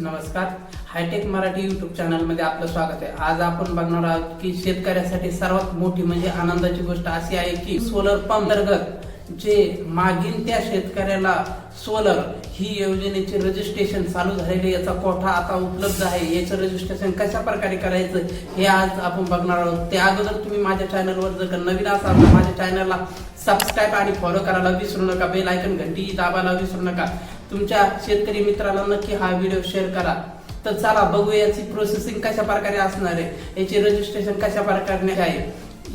नमस्कार. Hi tech Marathi YouTube चॅनलमध्ये आपलं स्वागत आहे. आज आपण बघणार आहोत की शेतकऱ्यासाठी सर्वात मोठी म्हणजे आनंदाची गोष्ट अशी आहे की सोलर पंप अंतर्गत जे मागील त्या शेतकऱ्याला सोलर ही योजनेचे रजिस्ट्रेशन चालू झालेले याचा कोठा आता उपलब्ध आहे याचं रजिस्ट्रेशन कशा प्रकारे करायचं हे आज आपण बघणार आहोत. त्या अगोदर तुम्ही माझ्या चॅनलवर जर नवीन असाल तर माझ्या चॅनलला सबस्क्राईब आणि फॉलो करायला विसरू नका. बेल आयकन घंटी दाबायला विसरू नका. तुमच्या शेतकरी मित्राला नक्की हा व्हिडिओ शेअर करा. तर चला बघू याची प्रोसेसिंग कशा प्रकारे असणार आहे याची रजिस्ट्रेशन कशा प्रकारे आहे.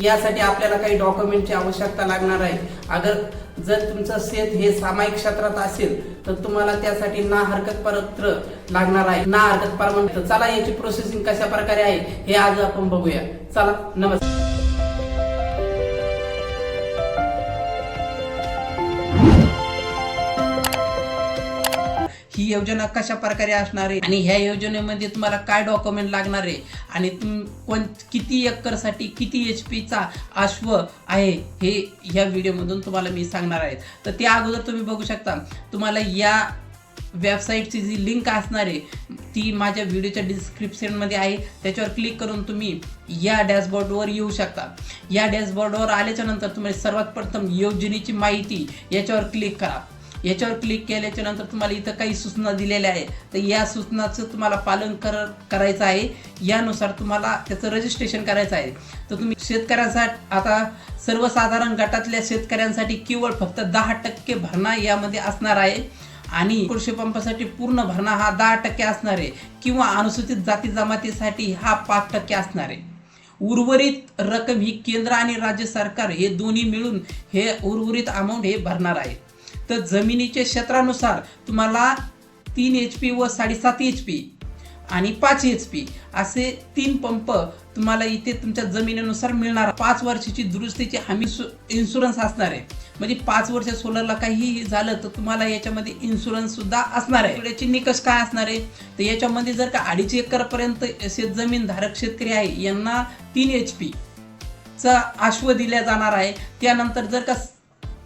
यासाठी आपल्याला काही डॉक्युमेंटची आवश्यकता लागणार आहे. अगर जर तुमचं शेत हे सामायिक क्षेत्रात असेल तर तुम्हाला त्यासाठी ना हरकत पत्र लागणार आहे. ना हरकत परवानगी चला याची प्रोसेसिंग कशा प्रकारे आहे हे आज आपण बघूया. चला नमस्कार. ही योजना कशा प्रकारे असणार आहे? आणि ह्या योजनेमध्ये तुम्हाला काय डॉक्युमेंट लागणार आहे? आणि तुम कोण किती एकरसाठी किती एच पीचा अश्व आहे? हे ह्या व्हिडिओमधून तुम्हाला मी सांगणार आहे. तर त्या अगोदर तुम्ही बघू शकता. तुम्हाला या वेबसाईटची जी लिंक असणार आहे ती माझ्या व्हिडिओच्या डिस्क्रिप्शनमध्ये आहे. त्याच्यावर क्लिक करून तुम्ही या डॅशबोर्डवर येऊ शकता. या डॅशबोर्डवर आल्याच्यानंतर तुम्ही तुम्हाला सर्वात प्रथम योजनेची माहिती याच्यावर क्लिक करा. याच्यावर क्लिक केल्याच्यानंतर तुम्हाला इथं काही सूचना दिलेल्या आहे तर या सूचनाचं तुम्हाला पालन कर करायचं आहे. यानुसार तुम्हाला त्याचं रजिस्ट्रेशन करायचं आहे. तर तुम्ही शेतकऱ्यांसाठी आता सर्वसाधारण गटातल्या शेतकऱ्यांसाठी केवळ फक्त दहा टक्के भरणा यामध्ये असणार आहे. आणि कृषी पंपासाठी पूर्ण भरणा हा दहा टक्के असणार आहे. किंवा अनुसूचित जाती जमातीसाठी हा पाच टक्के असणार आहे. उर्वरित रक्कम ही केंद्र आणि राज्य सरकार हे दोन्ही मिळून हे उर्वरित अमाऊंट हे भरणार आहे. तर जमिनीच्या क्षेत्रानुसार तुम्हाला तीन एच पी व साडेसात एच पी आणि पाच एच पी असे तीन पंप तुम्हाला इथे तुमच्या जमिनीनुसार मिळणार. पाच वर्षाची दुरुस्तीची हमी इन्शुरन्स असणार आहे. म्हणजे पाच वर्ष सोलरला काही झालं तर तुम्हाला याच्यामध्ये इन्शुरन्स सुद्धा असणार आहे. याचे निकष काय असणार आहे? तर याच्यामध्ये जर का अडीच एकरपर्यंत शेत जमीन धारक शेतकरी आहे यांना तीन एच पी चा आश्व दिल्या जाणार आहे. त्यानंतर जर का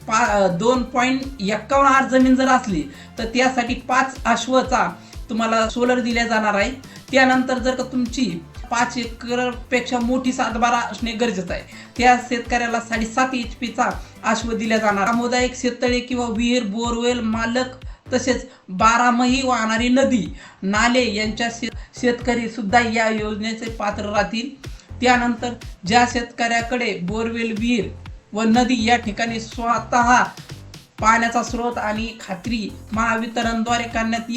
पा दोन पॉईंट एक्कावन्न आर जमीन जर असली तर त्यासाठी पाच अश्वचा तुम्हाला सोलर दिल्या जाणार आहे. त्यानंतर जर का तुमची पाच एकरपेक्षा मोठी सातबारा असणे गरजेचं आहे. त्या शेतकऱ्याला साडेसात एच पीचा अश्व दिल्या जाणार. सामुदायिक शेततळे किंवा विहीर बोरवेल मालक तसेच बारामही वाहणारी नदी नाले यांच्या शेत शेतकरी सुद्धा या योजनेचे पात्र राहतील. त्यानंतर ज्या शेतकऱ्याकडे बोरवेल विहीर व नदी या ठिकाणी स्वतः पाण्याचा स्रोत आणि खात्री महावितरणद्वारे करण्यात येईल.